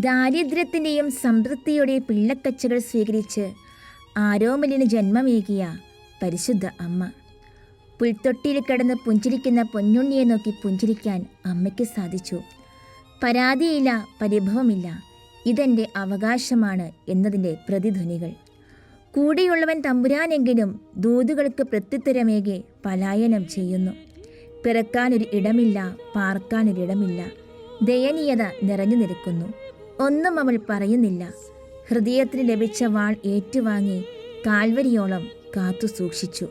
ദാരിദ്ര്യത്തിന്റെയും സംതൃപ്തിയുടെയും പിള്ളക്കച്ചകൾ സ്വീകരിച്ച് ആരോമലിന് ജന്മമേകിയ പരിശുദ്ധ അമ്മ. പുൽത്തൊട്ടിയിൽ കിടന്ന് പുഞ്ചിരിക്കുന്ന പൊന്നുണ്ണിയെ നോക്കി പുഞ്ചിരിക്കാൻ അമ്മയ്ക്ക് സാധിച്ചു. പരാതിയില്ല പരിഭവമില്ല. ഇതെന്റെ അവകാശമാണ് എന്നതിന്റെ പ്രതിധ്വനികൾ. കൂടെയുള്ളവൻ തമ്പുരാനെങ്കിലും ദൂതുകൾക്ക് പ്രത്യുത്തരമേകെ പലായനം ചെയ്യുന്നു. പിറക്കാനൊരു ഇടമില്ല പാർക്കാനൊരിടമില്ല. ദയനീയത നിറഞ്ഞു നിൽക്കുന്നു. ഒന്നും അവൾ പറയുന്നില്ല. ഹൃദയത്തിന് ലഭിച്ച വാൾ ഏറ്റുവാങ്ങി കാൽവരിയോളം കാത്തു സൂക്ഷിച്ചു.